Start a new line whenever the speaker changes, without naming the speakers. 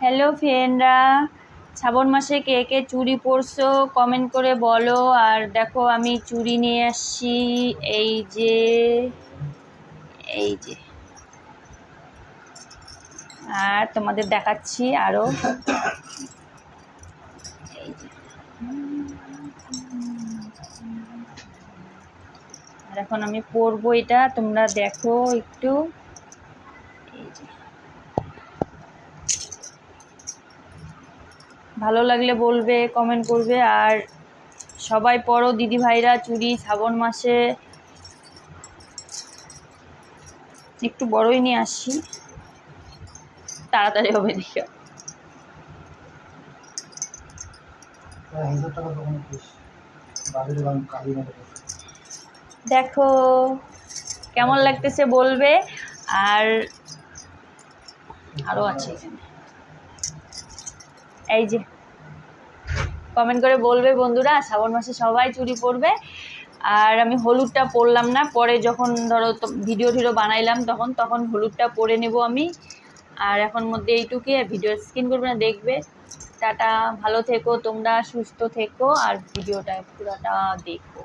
Hello ফ্রেন্ডরা শ্রাবণ মাসে কে কে চুরি পরছো কমেন্ট করে বলো। আর দেখো, আমি চুরি নিয়ে আসছি, এই যে এই যে। আর তোমাদের দেখাচ্ছি আরও এখন আমি পরবো এটা, তোমরা দেখো একটু। ভালো লাগলে বলবে কমেন্ট করবে। আর সবাই পড়ো দিদি ভাইরা চুড়ি শ্রাবণ মাসে। একটু বড়ই নিয়ে আসি। তাড়াতাড়ি হবে দেখে।
হাজার টাকা
দেখো, কেমন লাগতেছে বলবে? আর আরও আছে এখানে। এই যে কমেন্ট করে বলবে বন্ধুরা, শ্রাবণ মাসে সবাই চুরি পরবে আর আমি হলুদটা পরলাম না, পরে যখন ধরো ভিডিও টিডিও বানাইলাম তখন তখন হলুদটা পরে নেব আমি। আর এখন মধ্যে এইটুকুই, আর ভিডিও স্ক্রিন করবে না, দেখবে। টাটা, ভালো থেকো, তোমরা সুস্থ থেকো, আর ভিডিওটা পুরোটা দেখো।